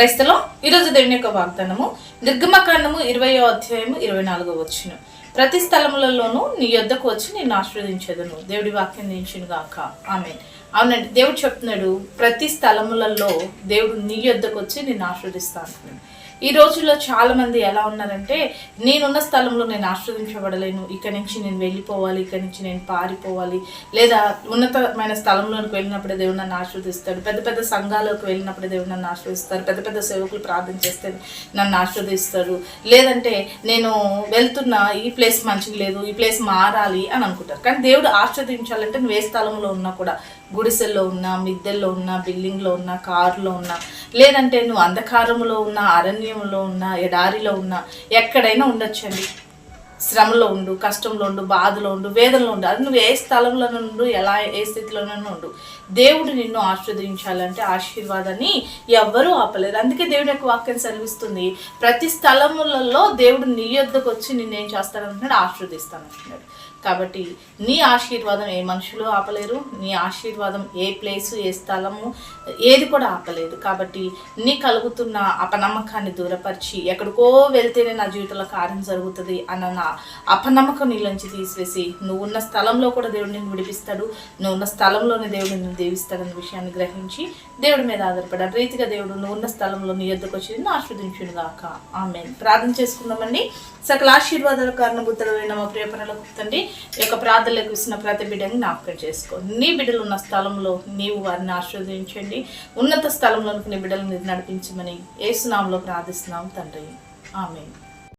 క్రైస్తలో ఈరోజు దేవుని యొక్క వాగ్దానము నిర్గమకాండము ఇరవయో అధ్యాయము ఇరవై నాలుగో వచ్చిన ప్రతి స్థలములలోనూ నీ యొద్దకు వచ్చి నేను ఆశీర్వదించేదను. దేవుడి వాక్యం దించిన గాక. ఆమె అవునండి దేవుడు చెప్తున్నాడు ప్రతి స్థలములలో దేవుడు నీ యొద్దకు వచ్చి నేను ఆశీర్వదిస్తాను అంటున్నాడు ఈ రోజుల్లో చాలా మంది ఎలా ఉన్నారంటే నేనున్న స్థలంలో నేను ఆశ్రదించబడలేను ఇక్కడి నుంచి నేను వెళ్ళిపోవాలి ఇక్కడి నుంచి నేను పారిపోవాలి లేదా ఉన్నతమైన స్థలంలోకి వెళ్ళినప్పుడు దేవుడు నన్ను ఆశీర్వదిస్తాడు పెద్ద పెద్ద సంఘాలకు వెళ్ళినప్పుడు దేవుడు నన్ను ఆశీర్వదిస్తాడు పెద్ద పెద్ద సేవకులు ప్రార్థన చేస్తే నన్ను ఆశీర్వదిస్తాడు లేదంటే నేను వెళ్తున్న ఈ ప్లేస్ మంచిగా లేదు ఈ ప్లేస్ మారాలి అని అనుకుంటారు. కానీ దేవుడు ఆశీర్వదించాలంటే నువ్వు ఏ స్థలంలో ఉన్నా కూడా గుడిసెల్లో ఉన్నా మిద్దెల్లో ఉన్నా బిల్డింగ్లో ఉన్నా కారులో ఉన్నా లేదంటే నువ్వు అంధకారంలో ఉన్నా అరణ్యంలో ఉన్నా ఎడారిలో ఉన్నా ఎక్కడైనా ఉండొచ్చండి. శ్రమలో ఉండు కష్టంలో ఉండు బాధలో ఉండు వేదనలో ఉండు అది నువ్వు ఏ స్థలంలో ఉండు ఎలా ఏ స్థితిలోనూ ఉండు. దేవుడు నిన్ను ఆశీర్వదించాలంటే ఆశీర్వాదాన్ని ఎవ్వరూ ఆపలేరు. అందుకే దేవుడు యొక్క వాక్యం సెలవిస్తుంది ప్రతి స్థలములలో దేవుడు నీ యొద్దకు వచ్చి నిన్నేం చేస్తాడంటున్నాడు? ఆశీర్దిస్తాను అంటున్నాడు కాబట్టి నీ ఆశీర్వాదం ఏ మనుషులు ఆపలేరు నీ ఆశీర్వాదం ఏ ప్లేసు ఏ స్థలము ఏది కూడా ఆపలేదు. కాబట్టి నీ కలుగుతున్న అపనమ్మకాన్ని దూరపరిచి ఎక్కడికో వెళ్తేనే నా జీవితంలో కార్యం జరుగుతుంది అన్న నా అపనమ్మకం నీలోంచి తీసివేసి నువ్వు ఉన్న స్థలంలో కూడా దేవుడు నిన్ను విడిపిస్తాడు. నువ్వు ఉన్న స్థలంలోనే దేవుడు నిన్ను దీవిస్తాడన్న విషయాన్ని గ్రహించి దేవుడి మీద ఆధారపడాడు రీతిగా దేవుడు నువ్వు ఉన్న స్థలంలో నీ ఎద్దుకు వచ్చి నిన్ను గాక. ఆమె ప్రార్థన చేసుకుందామండి. సకల ఆశీర్వాదాల కారణభూతులైన మా ప్రియపరలకు తండ్రి ఈ యొక్క ప్రార్థనలకు ఇస్తున్న ప్రతి బిడ్డని జ్ఞాపకం చేసుకో. నీ బిడ్డలు ఉన్న స్థలంలో నీవు వారిని ఆశీర్వదించండి. ఉన్నత స్థలంలోనికి నీ బిడ్డలను నడిపించమని ఏసునామంలో ప్రార్థిస్తున్నాం తండ్రి. ఆమె